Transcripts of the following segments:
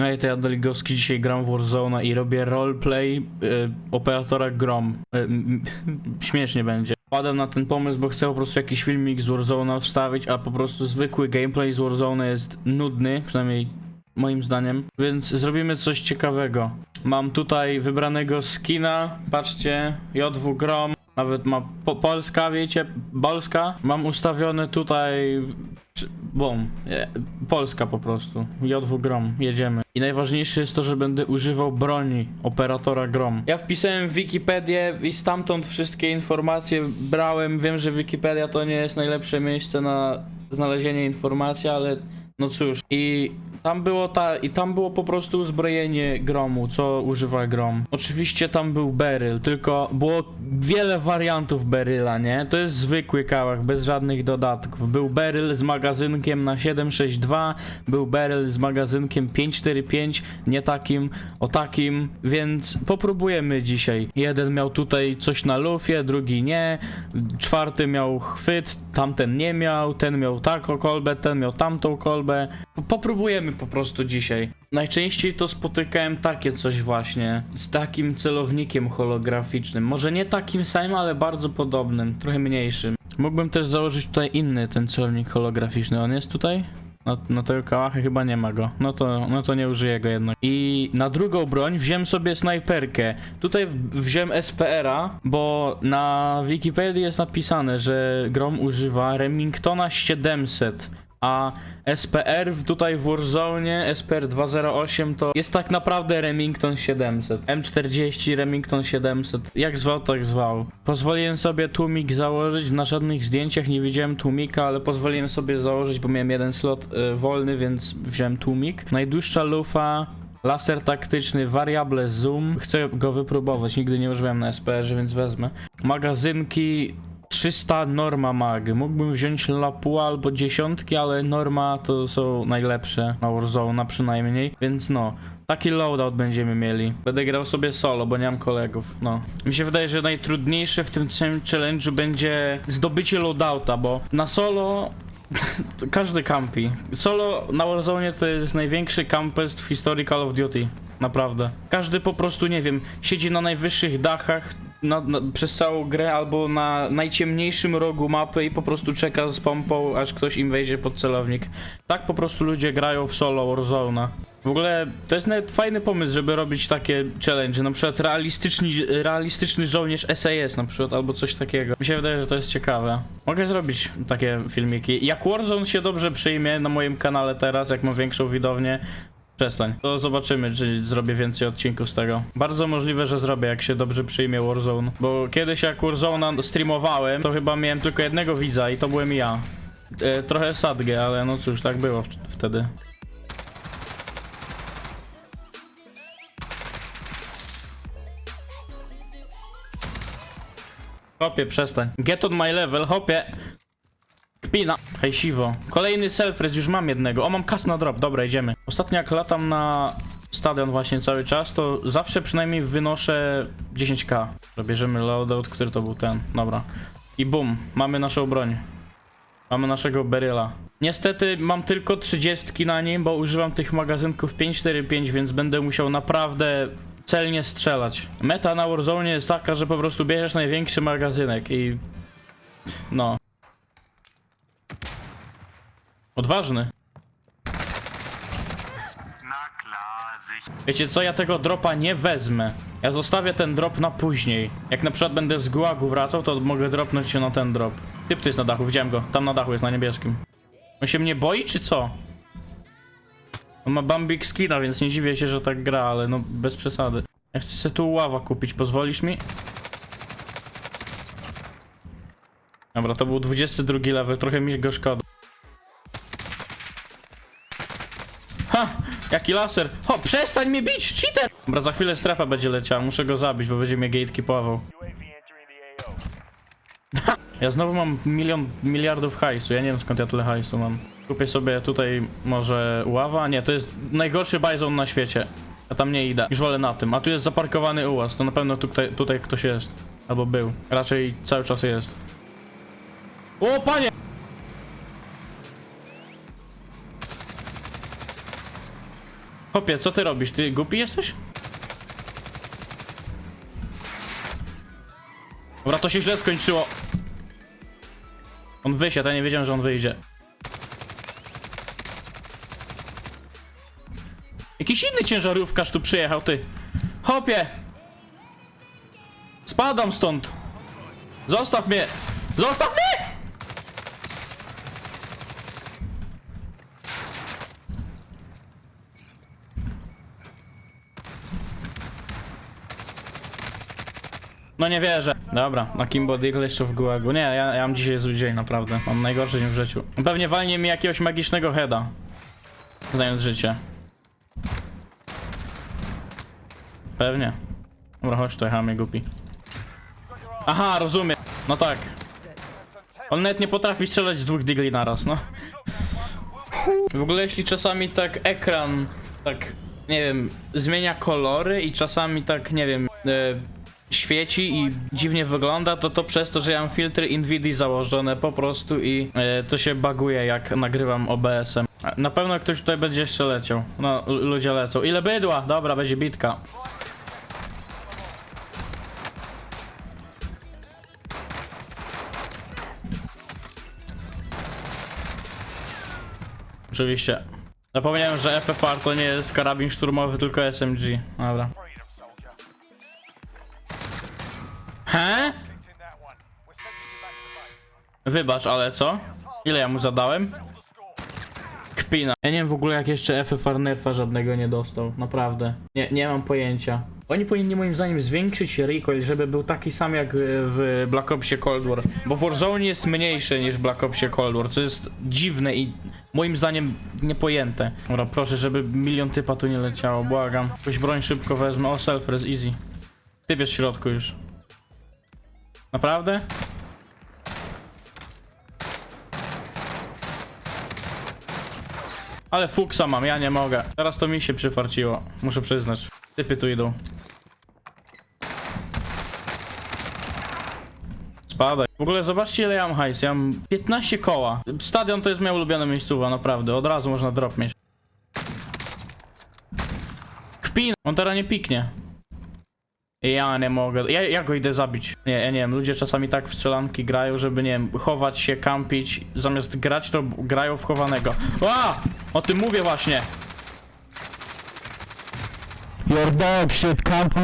No i to ja Doligowski dzisiaj gram w Warzone i robię roleplay y, operatora Grom. Y, śmiesznie będzie. Padłem na ten pomysł, bo chcę po prostu jakiś filmik z Warzone wstawić, a po prostu zwykły gameplay z Warzone jest nudny, przynajmniej moim zdaniem, więc zrobimy coś ciekawego. Mam tutaj wybranego skina, patrzcie, JW Grom, nawet ma po Polska, wiecie, Polska. Mam ustawione tutaj, bom, e, Polska po prostu, JW Grom, jedziemy. I najważniejsze jest to, że będę używał broni operatora Grom. Ja wpisałem w Wikipedię i stamtąd wszystkie informacje brałem. Wiem, że Wikipedia to nie jest najlepsze miejsce na znalezienie informacji, ale no cóż, i tam było ta, i tam było po prostu uzbrojenie gromu, co używa grom. Oczywiście tam był beryl, tylko było wiele wariantów beryla, nie? To jest zwykły kałach, bez żadnych dodatków. Był beryl z magazynkiem na 762, był beryl z magazynkiem 545, nie takim, o takim, więc popróbujemy dzisiaj. Jeden miał tutaj coś na lufie, drugi nie, czwarty miał chwyt, tamten nie miał, ten miał taką kolbę, ten miał tamtą kolbę. Po- Po prostu dzisiaj. Najczęściej to spotykałem takie coś właśnie, z takim celownikiem holograficznym. Może nie takim samym, ale bardzo podobnym, trochę mniejszym. Mógłbym też założyć tutaj inny ten celownik holograficzny. On jest tutaj? No tego kałachy chyba nie ma go. No to, no to nie użyję go jednak. I na drugą broń wziąłem sobie snajperkę. Tutaj wziąłem SPR-a, bo na Wikipedii jest napisane, że Grom używa Remingtona 700. A SPR tutaj w Warzone, SPR 208 to jest tak naprawdę Remington 700. M40 Remington 700. Jak zwał, tak zwał. Pozwoliłem sobie tłumik założyć. Na żadnych zdjęciach nie widziałem tłumika, ale pozwoliłem sobie założyć, bo miałem jeden slot y, wolny, więc wziąłem tłumik. Najdłuższa lufa. Laser taktyczny, variable zoom. Chcę go wypróbować. Nigdy nie używałem na SPR, więc wezmę. Magazynki 300 Norma Mag. Mógłbym wziąć Lapua albo dziesiątki, ale Norma to są najlepsze na Warzone przynajmniej, więc no. Taki loadout będziemy mieli. Będę grał sobie solo, bo nie mam kolegów. No. Mi się wydaje, że najtrudniejsze w tym całym challenge'u będzie zdobycie loadouta, bo na solo każdy campi. Solo na Warzone to jest największy campest w historii Call of Duty. Naprawdę. Każdy po prostu, nie wiem, siedzi na najwyższych dachach przez całą grę albo na najciemniejszym rogu mapy i po prostu czeka z pompą, aż ktoś im wejdzie pod celownik. Tak po prostu ludzie grają w solo Warzone. W ogóle to jest nawet fajny pomysł, żeby robić takie challenge, na przykład realistyczny, realistyczny żołnierz SAS na przykład, albo coś takiego. Mi się wydaje, że to jest ciekawe. Mogę zrobić takie filmiki. Jak Warzone się dobrze przyjmie na moim kanale teraz, jak mam większą widownię, Przestań. To zobaczymy, czy zrobię więcej odcinków z tego. Bardzo możliwe, że zrobię, jak się dobrze przyjmie Warzone. Bo kiedyś jak Warzone streamowałem, to chyba miałem tylko jednego widza i to byłem ja. E, trochę sadgę, ale no cóż, tak było wtedy. Hopie, przestań. Get on my level, hopie. Kpina. Hej, siwo. Kolejny self-res, już mam jednego. O, mam kas na drop, dobra, idziemy. Ostatnio jak latam na stadion właśnie cały czas, to zawsze przynajmniej wynoszę 10k. Bierzemy loadout, który to był ten. Dobra. I bum, mamy naszą broń. Mamy naszego beryla. Niestety mam tylko 30 na nim, bo używam tych magazynków 545, więc będę musiał naprawdę celnie strzelać. Meta na Warzone jest taka, że po prostu bierzesz największy magazynek i... No. Odważny. Wiecie co, ja tego dropa nie wezmę. Ja zostawię ten drop na później. Jak na przykład będę z gułagu wracał, to mogę dropnąć się na ten drop. Typ tu jest na dachu, widziałem go. Tam na dachu jest, na niebieskim. On się mnie boi, czy co? On ma Bambik skina, więc nie dziwię się, że tak gra, ale no bez przesady. Ja chcę sobie tu ława kupić, pozwolisz mi? Dobra, to był 22 level, trochę mi go szkoda. Jaki laser! Ho, przestań mnie bić! Cheater! Dobra, za chwilę strefa będzie leciała, muszę go zabić, bo będzie mnie gatekeepował. Ja znowu mam milion, miliardów hajsu, ja nie wiem skąd ja tyle hajsu mam. Kupię sobie tutaj może ława? Nie, to jest najgorszy bajzon na świecie. Ja tam nie idę, już wolę na tym. A tu jest zaparkowany ułaz, to na pewno tutaj, tutaj ktoś jest. Albo był. Raczej cały czas jest. O, panie! Chopie, co ty robisz? Ty głupi jesteś? Dobra, to się źle skończyło. On wysiadł, ja nie wiedziałem, że on wyjdzie. Jakiś inny ciężarówkarz tu przyjechał, ty. Hopie! Spadam stąd! Zostaw mnie! Zostaw mnie! No nie wierzę. Dobra, na Kimbo jeszcze w gułagu. Nie, ja, ja mam dzisiaj zły dzień, naprawdę. Mam najgorszy dzień w życiu. Pewnie walnie mi jakiegoś magicznego heada. Znając życie. Pewnie. Dobra, chodź tu, jechamy głupi. Aha, rozumiem. No tak. On nawet nie potrafi strzelać z dwóch digli naraz, no. W ogóle jeśli czasami tak ekran, tak, nie wiem, zmienia kolory i czasami tak, nie wiem, e, świeci i dziwnie wygląda, to to przez to, że ja mam filtry Nvidia założone po prostu i e, to się baguje jak nagrywam OBS-em. Na pewno ktoś tutaj będzie jeszcze leciał. No, ludzie lecą. Ile bydła? Dobra, będzie bitka. Oczywiście. Zapomniałem, że FFR to nie jest karabin szturmowy, tylko SMG. Dobra. Base. Wybacz, ale co? Ile ja mu zadałem? Kpina. Ja nie wiem w ogóle jak jeszcze FFR nerfa żadnego nie dostał. Naprawdę. Nie, nie mam pojęcia. Oni powinni moim zdaniem zwiększyć recoil, żeby był taki sam jak w Black Opsie Cold War. Bo Warzone jest mniejszy niż w Black Opsie Cold War, co jest dziwne i moim zdaniem niepojęte. Dobra, proszę, żeby milion typa tu nie leciało, błagam. Jakąś broń szybko wezmę. O, self-res, easy. Typ jest w środku już. Naprawdę? Ale fuksa mam, ja nie mogę. Teraz to mi się przyfarciło, muszę przyznać. Typy tu idą. Spadaj. W ogóle zobaczcie ile ja mam hajs, ja mam 15 koła. Stadion to jest moja ulubiona miejscowa, naprawdę. Od razu można drop mieć. Kpin, on teraz nie piknie. Ja nie mogę. Ja, ja go idę zabić. Nie, ja nie wiem, ludzie czasami tak w strzelanki grają, żeby nie wiem, chować się, kampić. Zamiast grać, to grają w chowanego. A! O tym mówię właśnie. Your dog shit camp.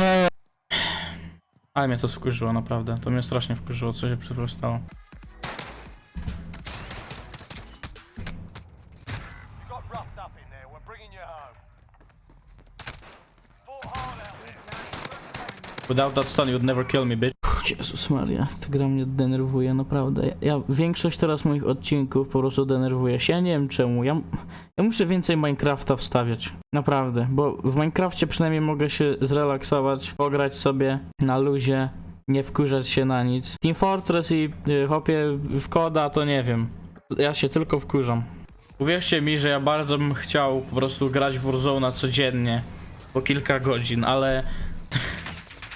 Ale mnie to wkurzyło, naprawdę. To mnie strasznie wkurzyło, co się przeprostało. Without that stun, you'd never kill me, bitch. Jezus Maria, ta gra mnie denerwuje, naprawdę. Ja, ja większość teraz moich odcinków po prostu denerwuje się. Ja nie wiem czemu. Ja, ja muszę więcej Minecrafta wstawiać. Naprawdę, bo w Minecrafcie przynajmniej mogę się zrelaksować, pograć sobie na luzie, nie wkurzać się na nic. Team Fortress i y, hopie w koda to nie wiem. Ja się tylko wkurzam. Uwierzcie mi, że ja bardzo bym chciał po prostu grać w Warzone codziennie. Po kilka godzin, ale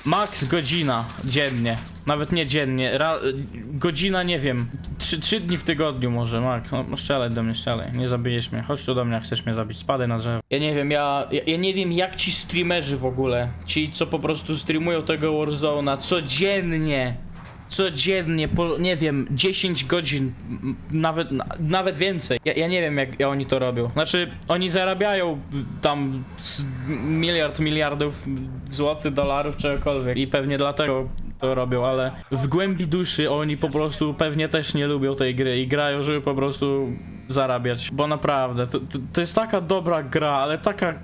Max godzina dziennie. Nawet nie dziennie. Ra godzina nie wiem. Trzy, trzy dni w tygodniu może, Max. No, no strzelaj do mnie, strzelaj. Nie zabijesz mnie. Chodź tu do mnie, jak chcesz mnie zabić. Spadaj na drzewo. Ja nie wiem, ja, ja, ja nie wiem jak ci streamerzy w ogóle. Ci, co po prostu streamują tego Warzone'a codziennie. Codziennie, po, nie wiem, 10 godzin, nawet, na- nawet więcej. Ja, ja nie wiem, jak oni to robią. Znaczy, oni zarabiają tam miliard, miliardów złotych, dolarów, czegokolwiek. I pewnie dlatego to robią, ale w głębi duszy oni po prostu pewnie też nie lubią tej gry i grają, żeby po prostu zarabiać. Bo naprawdę, to, to, to jest taka dobra gra, ale taka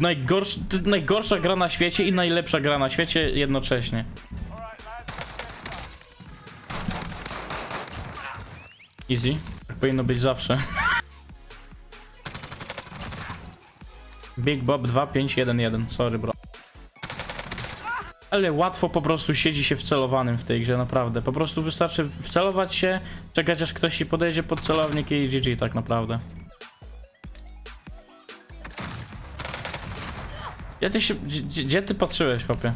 najgorsza, najgorsza gra na świecie i najlepsza gra na świecie jednocześnie. Easy. Tak powinno być zawsze. Big Bob 2511, sorry bro. Ale łatwo po prostu siedzi się wcelowanym w tej grze, naprawdę. Po prostu wystarczy wcelować się, czekać aż ktoś ci podejdzie pod celownik i GG tak naprawdę. Gdzie ty się, gdzie, ty patrzyłeś, chłopie?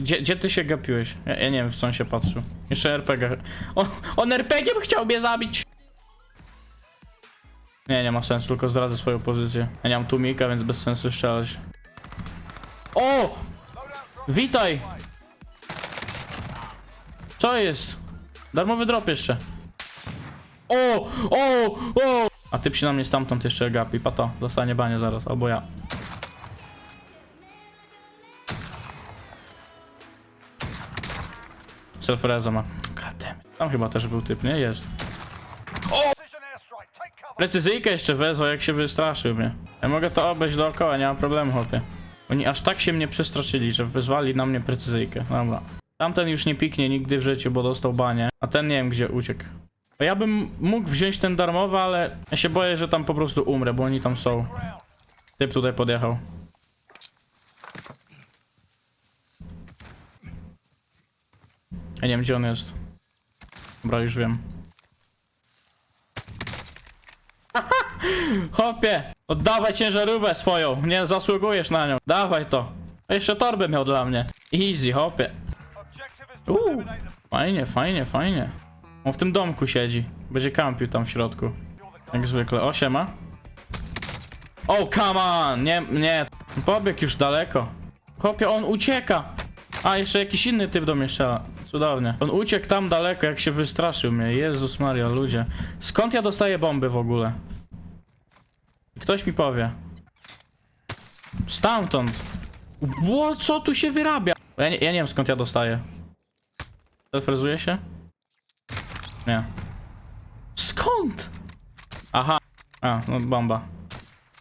Gdzie, gdzie ty się gapiłeś? Ja, ja nie wiem, w co on się patrzył. Jeszcze RPG. On, on RPG chciał mnie zabić! Nie, nie ma sensu, tylko zdradzę swoją pozycję. Ja nie mam tłumika, więc bez sensu strzelać. O! Witaj! Co jest? Darmowy drop jeszcze. O! O! O! A typ się na mnie stamtąd jeszcze gapi. Pato, dostanie banie zaraz, albo ja. Self-reza ma. Goddammit. Tam chyba też był typ, nie? Jest. Cover. Precyzyjkę jeszcze wezwał, jak się wystraszył mnie. Ja mogę to obejść dookoła, nie ma problemu, chłopie. Oni aż tak się mnie przestraszyli, że wyzwali na mnie precyzyjkę. Dobra. Tamten już nie piknie nigdy w życiu, bo dostał banie. A ten nie wiem, gdzie uciekł. Ja bym mógł wziąć ten darmowy, ale ja się boję, że tam po prostu umrę, bo oni tam są. Typ tutaj podjechał. Ja nie wiem, gdzie on jest. Dobra, już wiem. Hopie, oddawaj ciężarówkę swoją, nie zasługujesz na nią. Dawaj to. A jeszcze torbę miał dla mnie. Easy, hopie. Uuu. Fajnie, fajnie, fajnie. On w tym domku siedzi. Będzie kampił tam w środku. Jak zwykle. O, siema. O, come on! Nie, nie. Pobiegł już daleko. Chłopie, on ucieka. A, jeszcze jakiś inny typ do mnie strzela. Cudownie. On uciekł tam daleko, jak się wystraszył mnie. Jezus Maria, ludzie. Skąd ja dostaję bomby w ogóle? Ktoś mi powie. Stamtąd. Ło, co tu się wyrabia? Ja nie, ja nie wiem skąd ja dostaję. Selfrezuje się? Nie. Skąd? Aha. A, no bomba.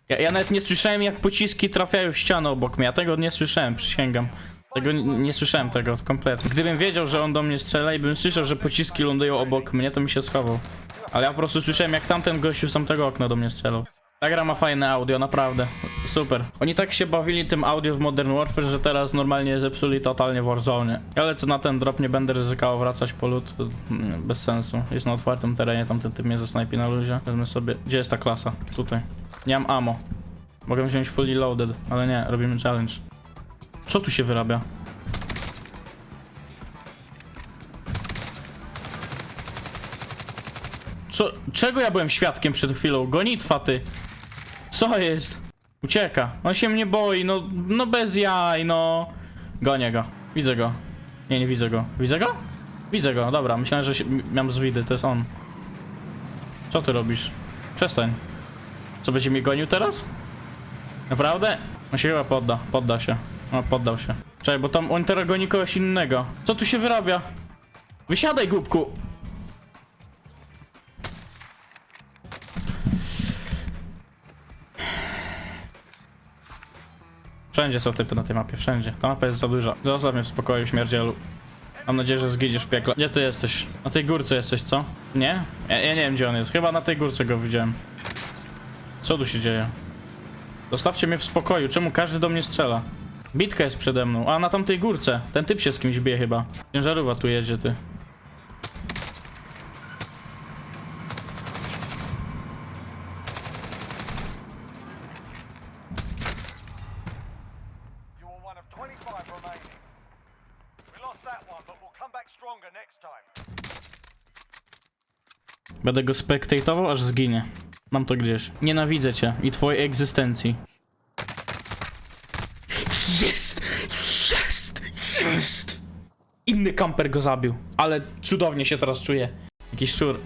Ja, ja nawet nie słyszałem jak pociski trafiają w ścianę obok mnie. Ja tego nie słyszałem, przysięgam. Tego nie, słyszałem tego kompletnie. Gdybym wiedział, że on do mnie strzela i bym słyszał, że pociski lądują obok mnie, to mi się schował. Ale ja po prostu słyszałem jak tamten gościu z tamtego okna do mnie strzelał. Ta gra ma fajne audio, naprawdę. Super. Oni tak się bawili tym audio w Modern Warfare, że teraz normalnie zepsuli totalnie Warzone. Ale co na ten drop nie będę ryzykował wracać po lód. mm, Bez sensu. Jest na otwartym terenie, tamten typ mnie zasnajpi na luzie. Wezmę sobie... Gdzie jest ta klasa? Tutaj. Nie mam ammo. Mogę wziąć fully loaded, ale nie, robimy challenge. Co tu się wyrabia? Co? Czego ja byłem świadkiem przed chwilą? Gonitwa ty! Co jest? Ucieka. On się mnie boi, no, no bez jaj, no. Gonię go. Widzę go. Nie, nie widzę go. Widzę go? Widzę go, dobra. Myślałem, że się, miałem z widy, to jest on. Co ty robisz? Przestań. Co, będzie mnie gonił teraz? Naprawdę? On się chyba podda, podda się. No, poddał się. Czekaj, bo tam on teraz goni kogoś innego. Co tu się wyrabia? Wysiadaj, głupku! Wszędzie są typy na tej mapie, wszędzie. Ta mapa jest za duża. Zostaw mnie w spokoju, śmierdzielu. Mam nadzieję, że zginiesz w piekle. Gdzie ty jesteś? Na tej górce jesteś, co? Nie? Ja, ja nie wiem, gdzie on jest. Chyba na tej górce go widziałem. Co tu się dzieje? Zostawcie mnie w spokoju. Czemu każdy do mnie strzela? Bitka jest przede mną. A, na tamtej górce. Ten typ się z kimś bije chyba. Ciężarówka tu jedzie, ty. You were one of 25 remaining. We lost that one, but we'll come back stronger next time. Będę go spektatował, aż zginie. Mam to gdzieś. Nienawidzę cię i twojej egzystencji. Jest! Jest! Jest! Inny kamper go zabił, ale cudownie się teraz czuję. Jakiś szczur.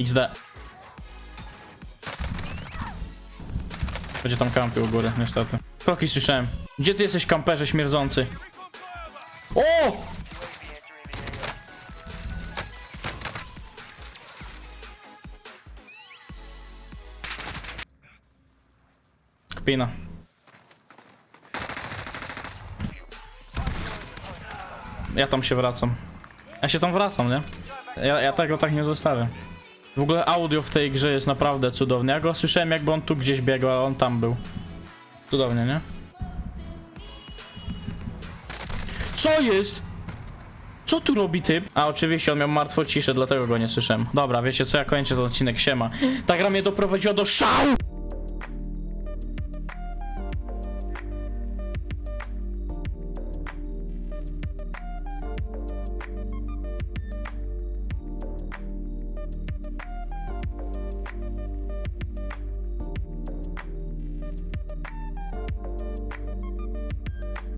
XD. Będzie tam kampił u góry, niestety. Kroki słyszałem. Gdzie ty jesteś, kamperze śmierdzący? O! Kpina. Ja tam się wracam. Ja się tam wracam, nie? Ja, ja tego tak nie zostawię. W ogóle audio w tej grze jest naprawdę cudowne. Ja go słyszałem jakby on tu gdzieś biegł, ale on tam był. Cudownie, nie? Co jest? Co tu robi typ? A oczywiście on miał martwą ciszę, dlatego go nie słyszałem. Dobra, wiecie co, ja kończę ten odcinek, siema. Ta gra mnie doprowadziła do szału!